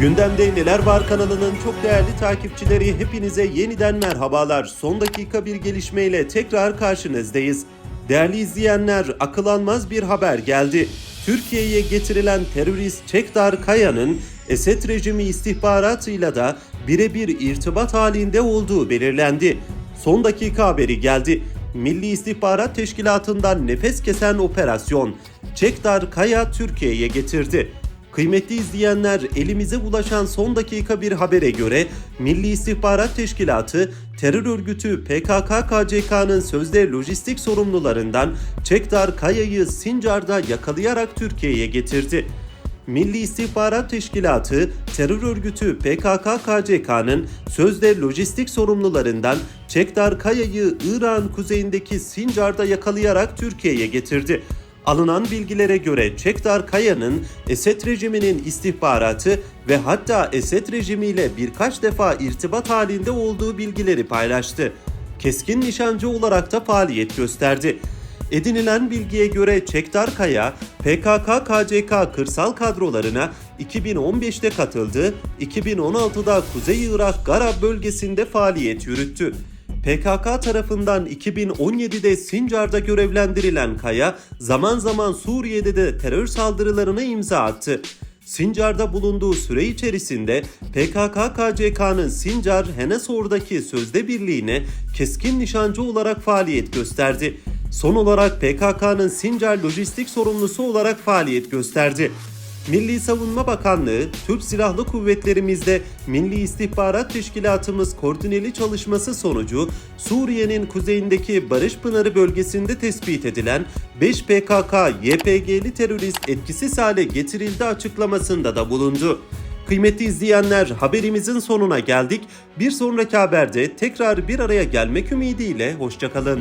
Gündemde Neler Var kanalının çok değerli takipçileri hepinize yeniden merhabalar. Son dakika bir gelişmeyle tekrar karşınızdayız. Değerli izleyenler akıl almaz bir haber geldi. Türkiye'ye getirilen terörist Çekdar Kaya'nın Esed rejimi istihbaratıyla da birebir irtibat halinde olduğu belirlendi. Son dakika haberi geldi. Milli İstihbarat Teşkilatı'ndan nefes kesen operasyon Çekdar Kaya Türkiye'ye getirdi. Kıymetli izleyenler elimize ulaşan son dakika bir habere göre Milli İstihbarat Teşkilatı terör örgütü PKK-KCK'nın sözde lojistik sorumlularından Çekdar Kaya'yı Sincar'da yakalayarak Türkiye'ye getirdi. Milli İstihbarat Teşkilatı terör örgütü PKK-KCK'nın sözde lojistik sorumlularından Çekdar Kaya'yı İran kuzeyindeki Sincar'da yakalayarak Türkiye'ye getirdi. Alınan bilgilere göre Çekdar Kaya'nın Esed rejiminin istihbaratı ve hatta Esed rejimiyle birkaç defa irtibat halinde olduğu bilgileri paylaştı. Keskin nişancı olarak da faaliyet gösterdi. Edinilen bilgiye göre Çekdar Kaya, PKK-KCK kırsal kadrolarına 2015'te katıldı, 2016'da Kuzey Irak Garab bölgesinde faaliyet yürüttü. PKK tarafından 2017'de Sincar'da görevlendirilen Kaya, zaman zaman Suriye'de de terör saldırılarına imza attı. Sincar'da bulunduğu süre içerisinde PKK-KCK'nın Sincar Henesor'daki sözde birliğine keskin nişancı olarak faaliyet gösterdi. Son olarak PKK'nın Sincar lojistik sorumlusu olarak faaliyet gösterdi. Milli Savunma Bakanlığı, Türk Silahlı Kuvvetlerimizde Milli İstihbarat Teşkilatımız koordineli çalışması sonucu Suriye'nin kuzeyindeki Barış Pınarı bölgesinde tespit edilen 5 PKK YPG'li terörist etkisiz hale getirildi açıklamasında da bulundu. Kıymetli izleyenler haberimizin sonuna geldik. Bir sonraki haberde tekrar bir araya gelmek ümidiyle hoşçakalın.